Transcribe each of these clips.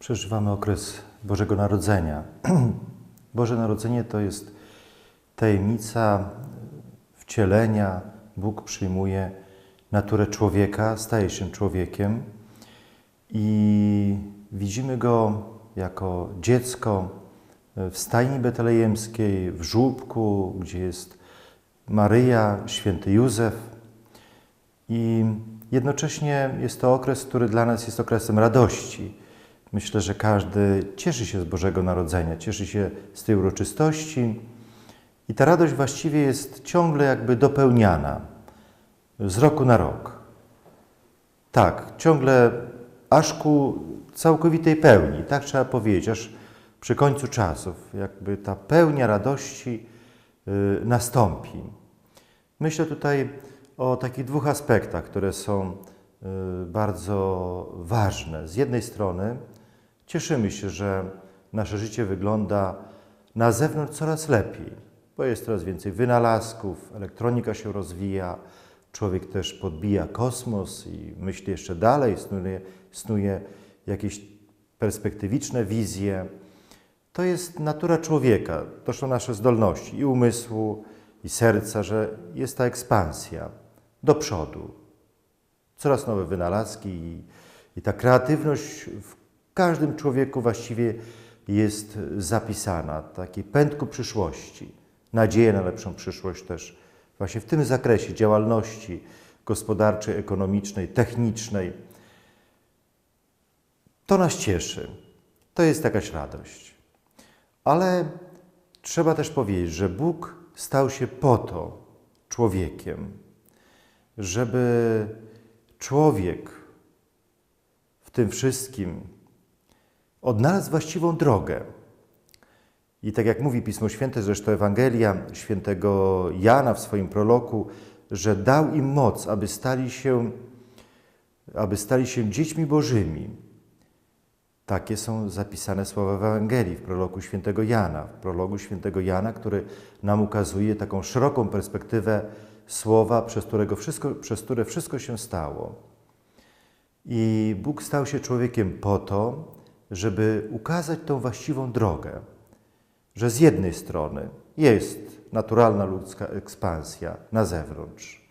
Przeżywamy okres Bożego Narodzenia. Boże Narodzenie to jest tajemnica wcielenia. Bóg przyjmuje naturę człowieka, staje się człowiekiem i widzimy go jako dziecko w stajni betlejemskiej, w żłóbku, gdzie jest Maryja, święty Józef. I jednocześnie jest to okres, który dla nas jest okresem radości. Myślę, że każdy cieszy się z Bożego Narodzenia, cieszy się z tej uroczystości i ta radość właściwie jest ciągle jakby dopełniana z roku na rok. Tak, ciągle aż ku całkowitej pełni, tak trzeba powiedzieć, aż przy końcu czasów, jakby ta pełnia radości y, nastąpi. Myślę tutaj o takich dwóch aspektach, które są y, bardzo ważne. Z jednej strony cieszymy się, że nasze życie wygląda na zewnątrz coraz lepiej, bo jest coraz więcej wynalazków, elektronika się rozwija, człowiek też podbija kosmos i myśli jeszcze dalej, snuje, snuje jakieś perspektywiczne wizje. To jest natura człowieka, to są nasze zdolności i umysłu, i serca, że jest ta ekspansja do przodu. Coraz nowe wynalazki i, i ta kreatywność w każdym człowieku właściwie jest zapisana. Taki pęd ku przyszłości, nadzieja na lepszą przyszłość też właśnie w tym zakresie działalności gospodarczej, ekonomicznej, technicznej. To nas cieszy. To jest jakaś radość. Ale trzeba też powiedzieć, że Bóg stał się po to człowiekiem, żeby człowiek w tym wszystkim odnalazł właściwą drogę. I tak jak mówi Pismo Święte, zresztą Ewangelia świętego Jana w swoim prologu, że dał im moc, aby stali się, aby stali się dziećmi Bożymi. Takie są zapisane słowa w Ewangelii, w prologu świętego Jana, w prologu świętego Jana, który nam ukazuje taką szeroką perspektywę słowa, przez, którego wszystko, przez które wszystko się stało. I Bóg stał się człowiekiem po to, żeby ukazać tą właściwą drogę, że z jednej strony jest naturalna ludzka ekspansja na zewnątrz,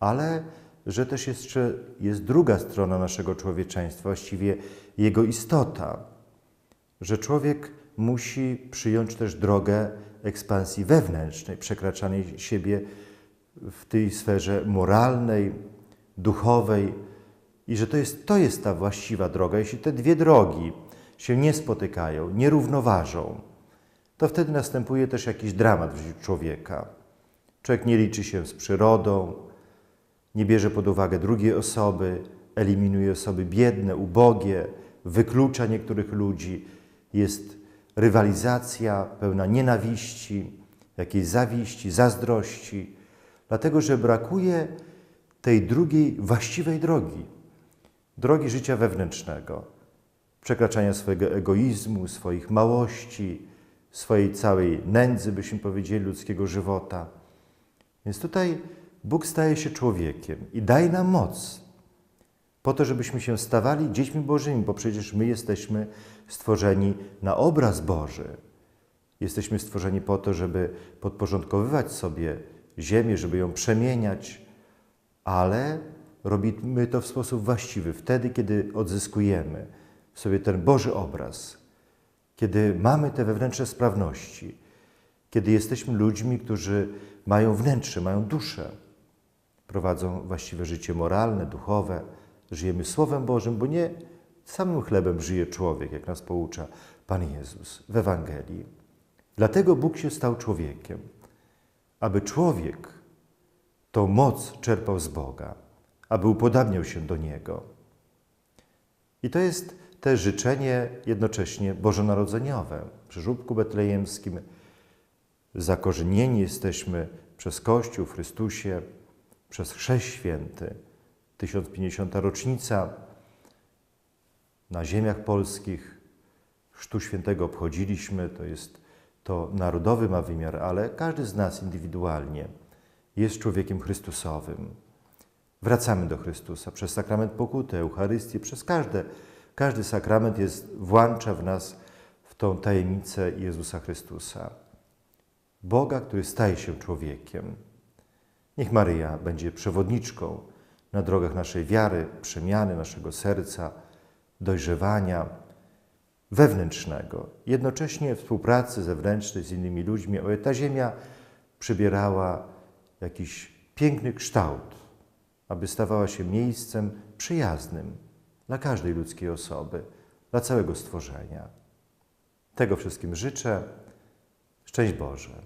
ale że też jeszcze jest druga strona naszego człowieczeństwa, właściwie jego istota, że człowiek musi przyjąć też drogę ekspansji wewnętrznej, przekraczania siebie w tej sferze moralnej, duchowej i że to jest, to jest ta właściwa droga. Jeśli te dwie drogi się nie spotykają, nie równoważą, to wtedy następuje też jakiś dramat w życiu człowieka. Człowiek nie liczy się z przyrodą, nie bierze pod uwagę drugiej osoby, eliminuje osoby biedne, ubogie, wyklucza niektórych ludzi. Jest rywalizacja pełna nienawiści, jakiejś zawiści, zazdrości, dlatego że brakuje tej drugiej właściwej drogi, drogi życia wewnętrznego, przekraczania swojego egoizmu, swoich małości, swojej całej nędzy, byśmy powiedzieli, ludzkiego żywota. Więc tutaj Bóg staje się człowiekiem i daje nam moc po to, żebyśmy się stawali dziećmi Bożymi, bo przecież my jesteśmy stworzeni na obraz Boży. Jesteśmy stworzeni po to, żeby podporządkowywać sobie ziemię, żeby ją przemieniać, ale robimy to w sposób właściwy, wtedy, kiedy odzyskujemy sobie ten Boży obraz, kiedy mamy te wewnętrzne sprawności, kiedy jesteśmy ludźmi, którzy mają wnętrze, mają duszę, prowadzą właściwe życie moralne, duchowe, żyjemy Słowem Bożym, bo nie samym chlebem żyje człowiek, jak nas poucza Pan Jezus w Ewangelii. Dlatego Bóg się stał człowiekiem, aby człowiek tą moc czerpał z Boga, aby upodabniał się do Niego. I to jest też życzenie jednocześnie bożonarodzeniowe. Przy żubku betlejemskim zakorzenieni jesteśmy przez Kościół w Chrystusie, przez Chrzest Święty, 1050. rocznica na ziemiach polskich Chrztu Świętego obchodziliśmy, to jest to narodowy ma wymiar, ale każdy z nas indywidualnie jest człowiekiem Chrystusowym. Wracamy do Chrystusa przez sakrament pokuty, Eucharystię, przez każde Każdy sakrament jest, włącza w nas w tą tajemnicę Jezusa Chrystusa. Boga, który staje się człowiekiem. Niech Maryja będzie przewodniczką na drogach naszej wiary, przemiany naszego serca, dojrzewania wewnętrznego, jednocześnie współpracy zewnętrznej z innymi ludźmi, aby ta ziemia przybierała jakiś piękny kształt, aby stawała się miejscem przyjaznym dla każdej ludzkiej osoby, dla całego stworzenia. Tego wszystkim życzę. Szczęść Boże.